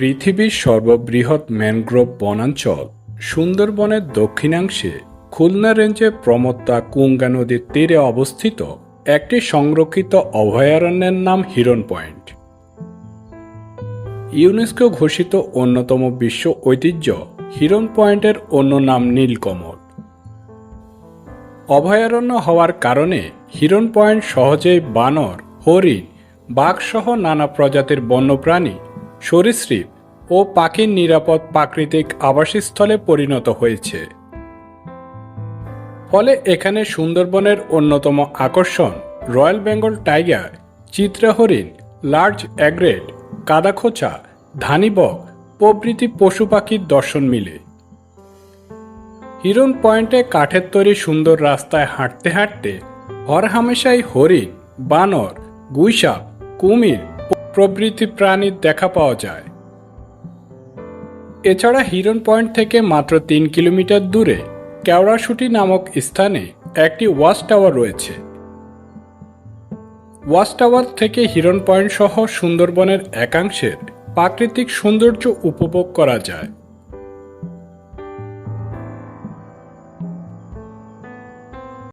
পৃথিবীর সর্ববৃহৎ ম্যানগ্রোভ বনাঞ্চল সুন্দরবনের দক্ষিণাংশে খুলনা রেঞ্জে প্রমত্তা কুঙ্গা নদীর তীরে অবস্থিত একটি সংরক্ষিত অভয়ারণ্যের নাম হিরন পয়েন্ট। ইউনেস্কো ঘোষিত অন্যতম বিশ্ব ঐতিহ্য হিরন পয়েন্টের অন্য নাম নীলকমল। অভয়ারণ্য হওয়ার কারণে হিরন পয়েন্ট সহজেই বানর, হরিণ, বাঘসহ নানা প্রজাতির বন্যপ্রাণী সরীসৃপ ও পাখির নিরাপদ প্রাকৃতিক আবাসস্থলে পরিণত হয়েছে। ফলে এখানে সুন্দরবনের অন্যতম আকর্ষণ রয়্যাল বেঙ্গল টাইগার চিত্রা হরিণ লার্জ অ্যাগ্রেট কাদাখোচা, ধানিবক, প্রভৃতি পশু পাখির দর্শন মিলে। হিরন পয়েন্টে কাঠের তৈরি সুন্দর রাস্তায় হাঁটতে হাঁটতে হরহামেশাই হরিণ, বানর, গুইসাপ, কুমির প্রভৃতি প্রাণীর দেখা পাওয়া যায়। এছাড়া হিরন পয়েন্ট থেকে মাত্র তিন কিলোমিটার দূরে কেওড়াশুটি নামক স্থানে একটি ওয়াচ টাওয়ার রয়েছে। ওয়াচ টাওয়ার থেকে হিরন পয়েন্ট সহ সুন্দরবনের একাংশের প্রাকৃতিক সৌন্দর্য উপভোগ করা যায়।